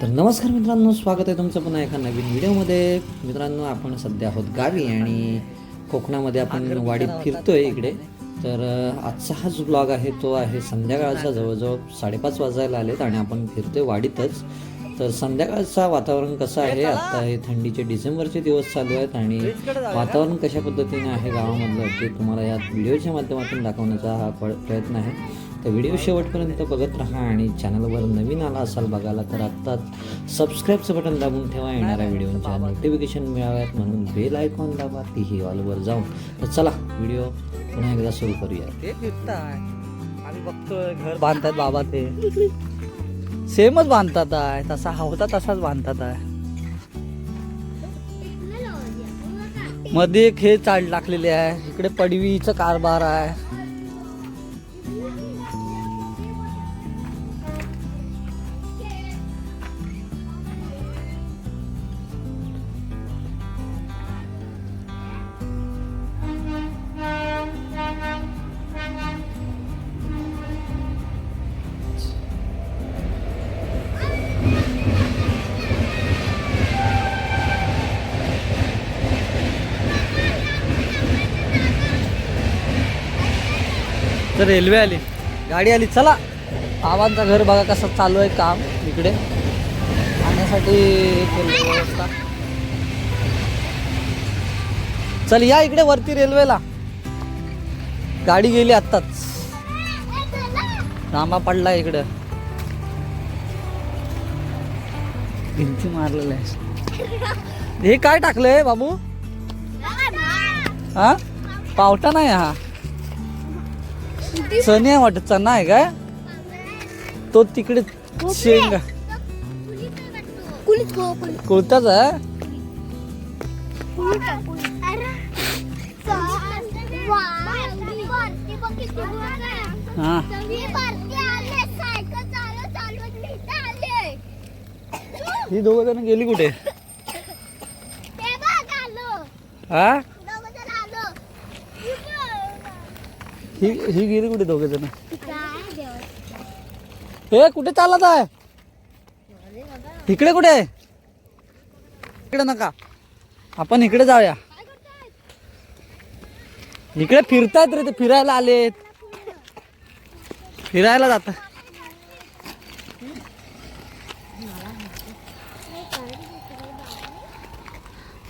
तर नमस्कार मित्रांनो स्वागत आहे तुमचं पुन्हा एका नवीन व्हिडिओमध्ये. मित्रांनो आपण सध्या आहोत गावी आणि कोकणामध्ये आपण वाडीत फिरतोय इकडे. तर आजचा हा जो ब्लॉग आहे तो आहे संध्याकाळचा. जवळजवळ साडेपाच वाजायला आलेत आणि आपण फिरतोय वाडीतच. तर संध्याकाळचा वातावरण कसं आहे? आता हे थंडीचे डिसेंबरचे दिवस चालू आहेत आणि वातावरण कशा पद्धतीने आहे गावामधलं ते तुम्हाला या व्हिडिओच्या माध्यमातून दाखवण्याचा हा प्रयत्न आहे. तर व्हिडिओ शेवटपर्यंत बघत राहा आणि चॅनलवर नवीन आला असाल बघायला तर आत्ताच सबस्क्राईबचं बटन दाबून ठेवा. येणाऱ्या व्हिडिओच्या नोटिफिकेशन मिळाव्यात म्हणून बेल आयकॉन दाबा. तीही ऑलवर जाऊन. तर चला व्हिडिओ पुन्हा एकदा सुरू करूया ते आम्ही बघतोय घर बांधतात बाबा ते. सेमच बांधतात आहे. तसा होता तसाच बांधतात आहे. मध्ये एक हे चाल टाकलेले आहे. इकडे पडवीचं कारभार आहे. तर रेल्वे आली. गाडी आली. चला. बाबांचं घर बघा कसं चालू आहे काम इकडे. आणण्यासाठी व्यवस्था. चल या इकडे वरती रेल्वेला. गाडी गेली आत्ताच. रामा पडला इकडं. भिंती मारलेलं आहे हे काय टाकलंय बाबू? हा? पावटा नाही हा. चणे वाटत चणा आहे काय? तो तिकडे शेंगा कुलीत गो कुलीत कुर्ताच आहे? हा. ही दोघ जण गेली कुठे? हा? ही ही गेली कुठे दोघे जण? हे कुठे चालत आहे? इकडे कुठे? इकडे नका. आपण इकडे जाऊया. इकडे फिरतायत रे ते फिरायला आलेत. फिरायला जात.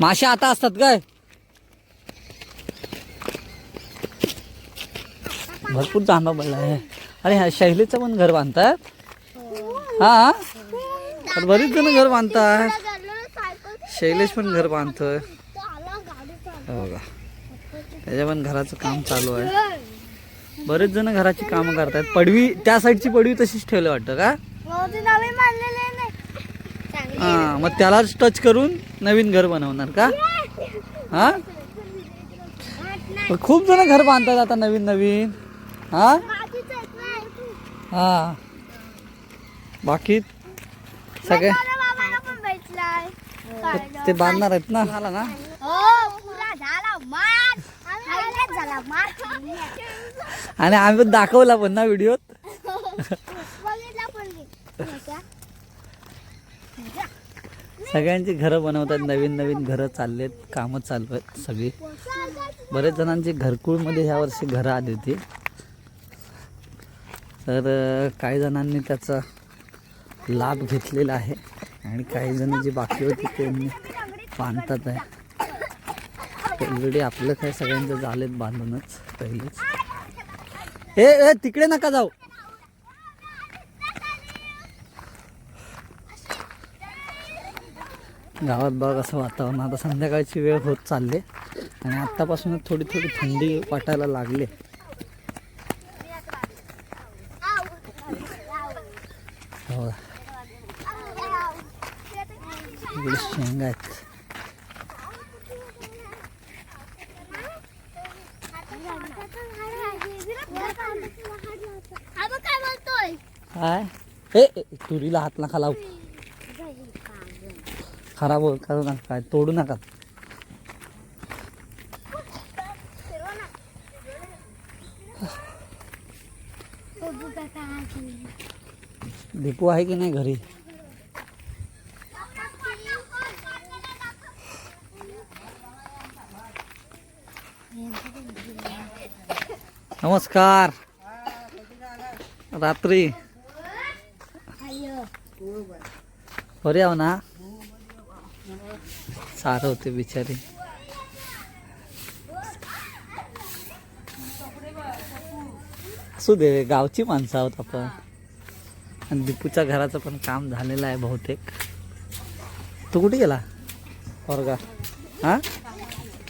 मासे आता असतात काय? भरपूर जांभा पडला आहे. अरे ह्या शैलीचं पण घर बांधतात. हा? तर बरीच जण घर बांधतात. शैलेश पण घर बांधतोय. हे बघा. त्याच्या पण घराचं काम चालू आहे. बरेच जण घराची कामं करतात पडवी त्या साईडची पडवी तशीच ठेवली वाटतं का? हा मग त्यालाच टच करून नवीन घर बनवणार का? हा? खूप जण घर बांधतात आता नवीन नवीन हा? हा. बाकी? सगळे? ते बांधणार आहेत ना? झाला ना? आणि आम्ही पण दाखवला पण ना व्हिडिओत? सगळ्यांची घरं बनवतात नवीन नवीन घरं चाललेत कामं चालू आहेत सगळी. बरेच जणांची घरकुळमध्ये ह्या वर्षी घरं आली होती. तर काही जणांनी त्याचा लाभ घेतलेला आहे आणि काही जण जी बाकी होती त्यांनी बांधतात आहे. ऑलरेडी आपलं काय सगळ्यांचं झालेत बांधूनच पहिलेच. ए ए तिकडे नका जाऊ. गावात बघ असं वातावरण. आता संध्याकाळची वेळ होत चालले आणि आत्तापासूनच थोडी थोडी थंडी वाटायला लागले हो इकडे शेंगा आहेत काय? ए तुरीला हात नका लावू. खराब हो करू नका काय तोडू नका. दीपू आहे की नाही घरी? नमस्कार. रात्री. बरे आहो ना? सारं होते बिचारी. असू दे गावची माणसं आहोत आपण. आणि दीपूच्या घराचं पण काम झालेलं आहे बहुतेक. तू कुठे गेला? वर्गा हा?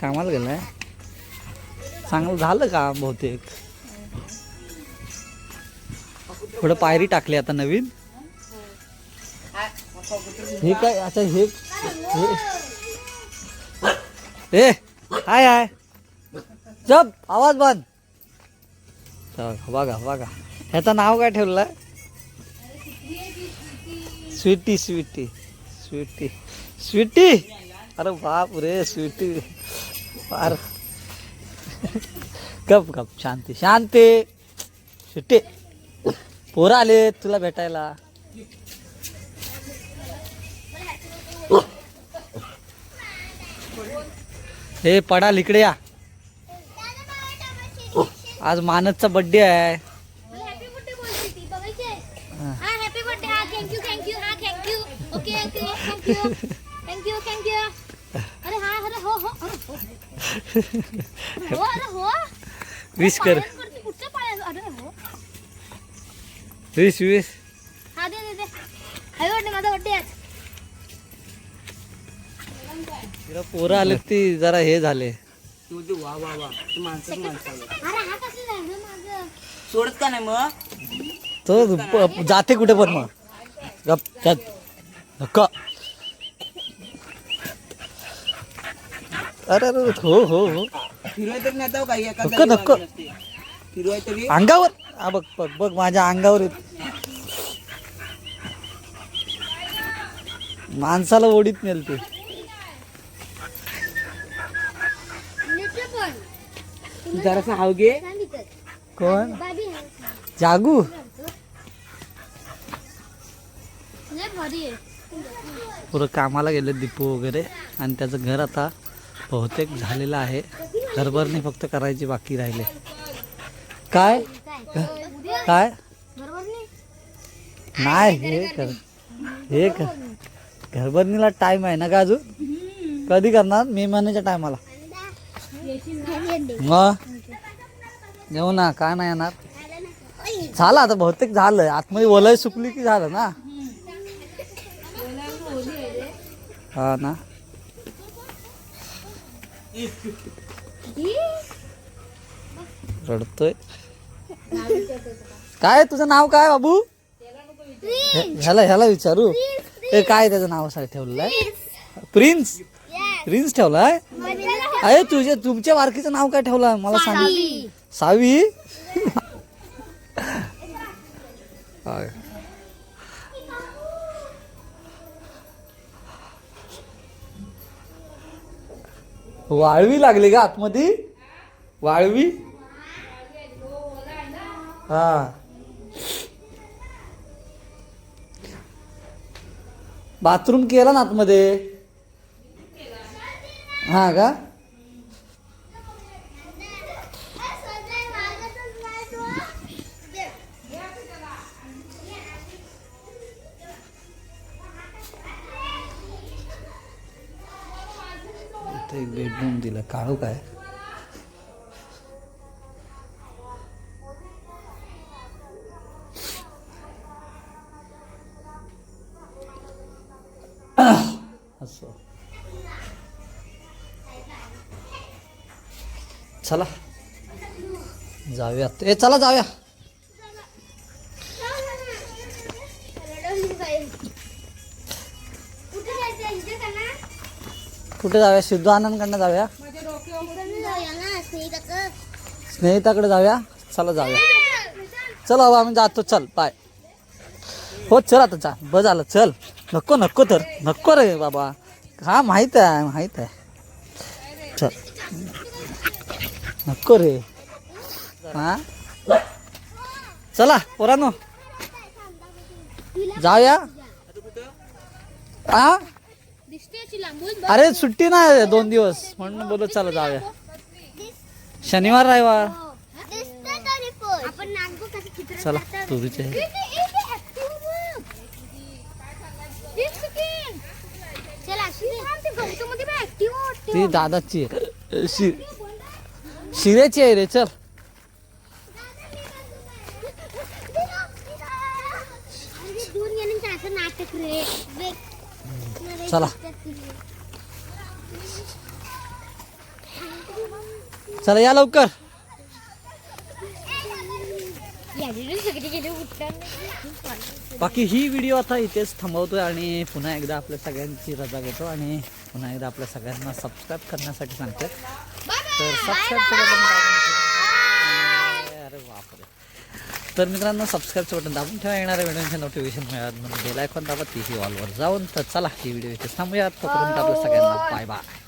कामाला गेला आहे चांगलं झालं काम बहुतेक? थोडं पायरी टाकली आता नवीन. हे काय अच्छा हे हे- ए हाय हाय. जप आवाज बंद. बघा बघा. ह्याचं नाव काय ठेवलं? स्वीटी स्वीटी. स्वीटी. स्वीटी? अरे बाप रे स्वीटी. फार. गप गप. शांती शांती. स्वीटी. पोरं आले तुला भेटायला. हे पडाल इकडे या. आज मानसचा बर्थडे आहे. बघायचे हा. हा हा हा हो हो हो हो. हो विश कर. हा दे दे बर्थडे माझा आहे तिला पोरं आले ती जरा हे झाले. वा वा वा. तू माणसंच माणसाला अरे हा कसं झालं माझं? सोडत का नाही मग? तो प- जाते कुठे पण मग. गप चल. नक्का अरे अरे हो हो हो. फिरवाय तरी नाही काही एका नको, नको. फिरवाय तरी? अंगावर. हा बघ बघ बघ माझ्या अंगावर येत. माणसाला ओढीत नेल ते. जरासा हाव घे. कोण. जागू. पुरं कामाला गेले दीपू वगैरे. आणि त्याचं घर आता बहुतेक झालेलं आहे. घरभरणी फक्त करायची बाकी राहिले. काय? काय? नाही नाही हे कर हे कर घरभरणीला टाइम आहे ना का अजून? कधी करणार? मे महिन्याच्या टायमाला मग? येऊ ना का नाही येणार? झालं आता बहुतेक झालं. आतमध्ये वलय सुकली की झालं ना? हा ना? रडतोय. काय तुझं नाव काय बाबू? ह्याला ह्याला विचारू. ए काय त्याचं नाव असं ठेवलेलं आहे प्रिन्स प्रिन्स ठेवलाय? अरे तुझ्या तुमच्या वारकीचं नाव काय ठेवलं? मला सांग. सावी. वाळवी लागली का आतमध्ये. वाळवी? हा. बाथरूम केला ना आतमध्ये? हा का? एक बेडरूम दिला. काळू काय? चला. जाऊया ए चला जाऊया. कुठे जाऊया? सिद्धू आनंदकडनं जाऊया. स्नेहिताकडे जाऊया. चला जाऊया. चल बाबा आम्ही जातो. चल बाय. हो चल आता जा. बस झालं. चल. नको नको तर. नको रे बाबा. हा माहीत आहे माहीत आहे. चल. नको रे. हा? चला पोरानो. जाऊया. हा अरे सुट्टी नाही दोन दिवस. म्हणून बोलत चला जाऊया. शनिवार रविवार. चला तुरीचे. ते- दादाची आहे. शिऱ्याची आहे रे चल. चला. चला या लवकर याने सगळे गेले उठणार बाकी ही व्हिडिओ आता इथेच थांबवतोय आणि पुन्हा एकदा आपल्या सगळ्यांची रजा घेतो आणि पुन्हा एकदा आपल्या सगळ्यांना सबस्क्राईब करण्यासाठी सांगतो. तर सबस्क्राईबचं बटन अरे बापरे. तर मित्रांनो सबस्क्राईबचं बटन दाबून ठेवा. येणाऱ्या व्हिडिओचे नोटिफिकेशन मिळत म्हणून बेल आयकॉन दाबा तीही ऑलवर जाऊन. तर चला ही व्हिडिओ इथे थांबूयात. तोपर्यंत आपल्या सगळ्यांना बाय बाय